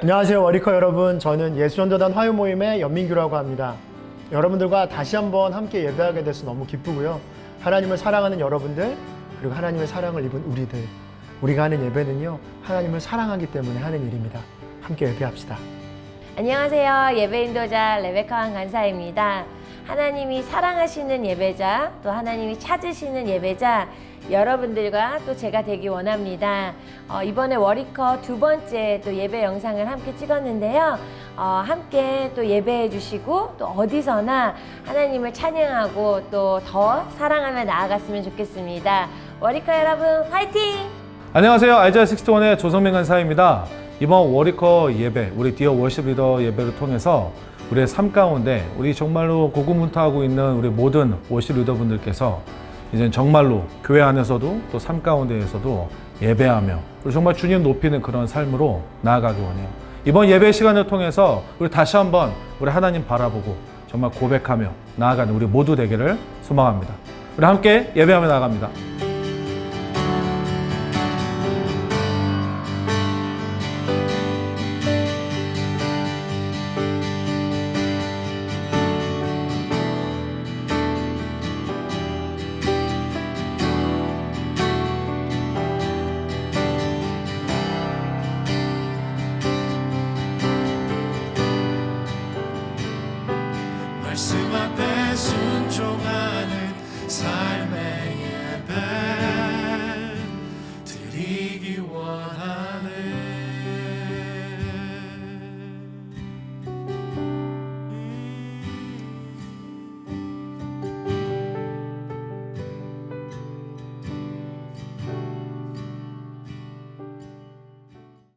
안녕하세요 워리커 여러분. 저는 예수전도단 화요 모임의 연민규라고 합니다. 여러분들과 다시 한번 함께 예배하게 돼서 너무 기쁘고요. 하나님을 사랑하는 여러분들 그리고 하나님의 사랑을 입은 우리들. 우리가 하는 예배는요 하나님을 사랑하기 때문에 하는 일입니다. 함께 예배합시다 안녕하세요. 예배 인도자 레베카 강사입니다. 하나님이 사랑하시는 예배자, 또 하나님이 찾으시는 예배자, 여러분들과 또 제가 되기 원합니다. 어, 이번에 워리커 두 번째 또 예배 영상을 함께 찍었는데요. 어, 함께 또 예배해 주시고 또 어디서나 하나님을 찬양하고 또 더 사랑하며 나아갔으면 좋겠습니다. 워리커 여러분, 화이팅! 안녕하세요. 아이자 61의 조성민 간사입니다. 이번 워리커 예배, 우리 디어 월십 리더 예배를 통해서 우리의 삶 가운데 우리 정말로 고군분투하고 있는 우리 모든 월십 리더분들께서 이제 정말로 교회 안에서도 또 삶 가운데에서도 예배하며 그리고 정말 주님 높이는 그런 삶으로 나아가기 원해요. 이번 예배 시간을 통해서 우리 다시 한번 우리 하나님 바라보고 정말 고백하며 나아가는 우리 모두 되기를 소망합니다. 우리 함께 예배하며 나아갑니다. 말씀 앞에 순종하